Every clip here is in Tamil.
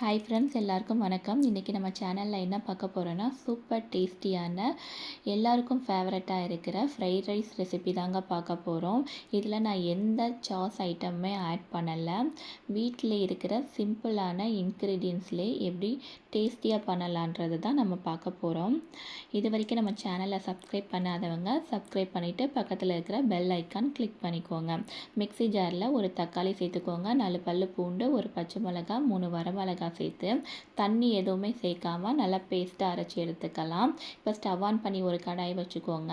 ஹாய் ஃப்ரெண்ட்ஸ் எல்லாருக்கும் வணக்கம். இன்றைக்கி நம்ம சேனலில் என்ன பார்க்க போகிறோன்னா சூப்பர் டேஸ்டியான எல்லாருக்கும் ஃபேவரட்டாக இருக்கிற ஃப்ரைட் ரைஸ் ரெசிபி தாங்க பார்க்க போகிறோம் இதில் நான் எந்த சாஸ் ஐட்டமுமே ஆட் பண்ணலை. வீட்டில் இருக்கிற சிம்பிளான இன்க்ரீடியன்ஸ்லேயே எப்படி டேஸ்டியாக பண்ணலான்றது தான் நம்ம பார்க்க போகிறோம் இது வரைக்கும் நம்ம சேனலை சப்ஸ்கிரைப் பண்ணாதவங்க சப்ஸ்கிரைப் பண்ணிவிட்டு பக்கத்தில் இருக்கிற பெல் ஐக்கான் கிளிக் பண்ணிக்கோங்க. மிக்ஸி ஜாரில் ஒரு தக்காளி சேர்த்துக்கோங்க. நாலு பல் பூண்டு ஒரு பச்சை மிளகா மூணு வரமிளகா சேர்த்து தண்ணி எதுவுமே சேர்க்காம நல்லா பேஸ்ட்டாக அரைச்சி எடுத்துக்கலாம். இப்போ ஸ்டவ் ஆன் பண்ணி ஒரு கடாய் வச்சுக்கோங்க.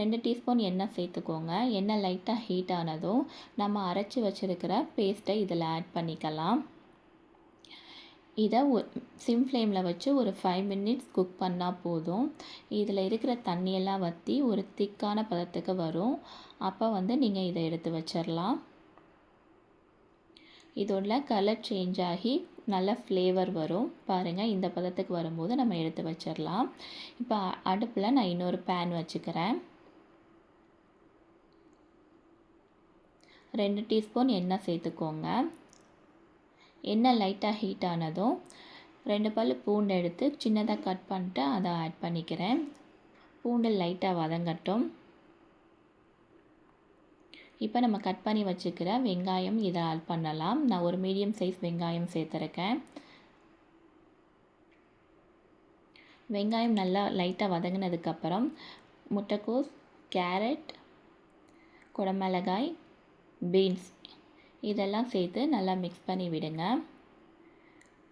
ரெண்டு டீஸ்பூன் எண்ணெய் சேர்த்துக்கோங்க. எண்ணெய் லைட்டாக ஹீட் ஆனதும் நம்ம அரைச்சி வச்சுருக்கிற பேஸ்ட்டை இதில் ஆட் பண்ணிக்கலாம். இதை சிம் ஃப்ளேமில் வச்சு ஒரு ஃபைவ் மினிட்ஸ் குக் பண்ணால் போதும். இதில் இருக்கிற தண்ணியெல்லாம் வற்றி ஒரு திக்கான பதத்துக்கு வரும். அப்போ வந்து நீங்கள் இதை எடுத்து வச்சிடலாம் இதோட கலர் சேஞ்ச் ஆகி நல்ல ஃப்ளேவர் வரும். பாருங்கள் இந்த பதத்துக்கு வரும்போது நம்ம எடுத்து வச்சிடலாம். இப்போ அடுப்பில் நான் இன்னொரு பேன் வச்சுக்கிறேன். ரெண்டு டீஸ்பூன் எண்ணெய் சேர்த்துக்கோங்க. எண்ணெய் லைட்டாக ஹீட் ஆனதும் ரெண்டு பல் பூண்டு எடுத்து சின்னதாக கட் பண்ணிட்டு அதை ஆட் பண்ணிக்கிறேன். பூண்டு லைட்டாக வதங்கட்டும். இப்போ நம்ம கட் பண்ணி வச்சுக்கிற வெங்காயம் இதை ஆட் பண்ணலாம். நான் ஒரு மீடியம் சைஸ் வெங்காயம் சேர்த்துருக்கேன். வெங்காயம் நல்லா லைட்டாக வதங்கினதுக்கப்புறம் முட்டைக்கோஸ் கேரட் குடமிளகாய் பீன்ஸ் இதெல்லாம் சேர்த்து நல்லா மிக்ஸ் பண்ணி விடுங்க.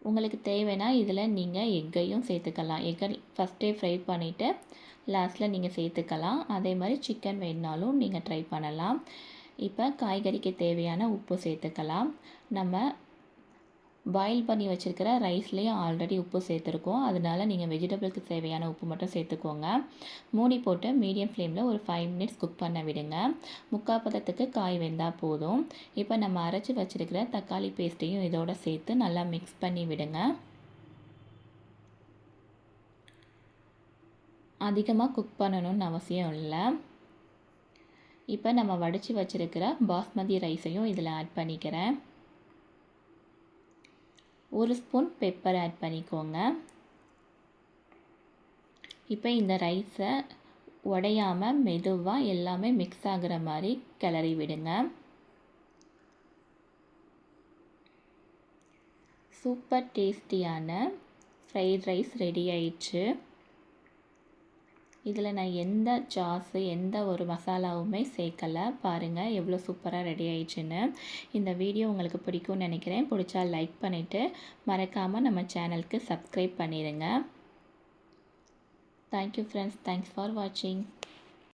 உங்களுக்கு தேவைன்னா இதில் நீங்கள் எக்கையும் சேர்த்துக்கலாம். எக்கை ஃபஸ்ட்டே ஃப்ரை பண்ணிவிட்டு லாஸ்ட்டில் நீங்கள் சேர்த்துக்கலாம். அதே மாதிரி சிக்கன் வேணுனாலும் நீங்கள் ட்ரை பண்ணலாம். இப்போ காய்கறிக்கு தேவையான உப்பு சேர்த்துக்கலாம். நம்ம பாயில் பண்ணி வச்சுருக்கிற ரைஸ்லேயும் ஆல்ரெடி உப்பு சேர்த்துருக்கோம். அதனால நீங்கள் வெஜிடபிள்க்கு தேவையான உப்பு மட்டும் சேர்த்துக்கோங்க. மூடி போட்டு மீடியம் ஃப்ளேமில் ஒரு ஃபைவ் மினிட்ஸ் குக் பண்ண விடுங்க. முக்கால் பதத்துக்கு காய் வெந்தால் போதும். இப்போ நம்ம அரைச்சி வச்சுருக்கிற தக்காளி பேஸ்ட்டையும் இதோட சேர்த்து நல்லா மிக்ஸ் பண்ணி விடுங்க. அதிகமாக குக் பண்ணணும்னு அவசியம் இல்லை. இப்போ நம்ம வடித்து வச்சுருக்கிற பாஸ்மதி ரைஸையும் இதில் ஆட் பண்ணிக்கிறேன். ஒரு ஸ்பூன் பெப்பர் ஆட் பண்ணிக்கோங்க. இப்போ இந்த ரைஸை உடையாமல் மெதுவாக எல்லாமே மிக்ஸ் ஆகிற மாதிரி கிளறி விடுங்க. சூப்பர் டேஸ்டியான ஃப்ரைட் ரைஸ் ரெடி ஆயிடுச்சு. இதில் நான் எந்த சாஸு எந்த ஒரு மசாலாவுமே சேர்க்கலை. பாருங்கள் எவ்வளோ சூப்பராக ரெடி ஆயிடுச்சுன்னு. இந்த வீடியோ உங்களுக்கு பிடிக்கும்னு நினைக்கிறேன். பிடிச்சா லைக் பண்ணிவிட்டு மறக்காமல் நம்ம சேனலுக்கு சப்ஸ்கிரைப் பண்ணிடுங்க. தேங்க்யூ ஃப்ரெண்ட்ஸ் தேங்க்ஸ் ஃபார் வாட்சிங்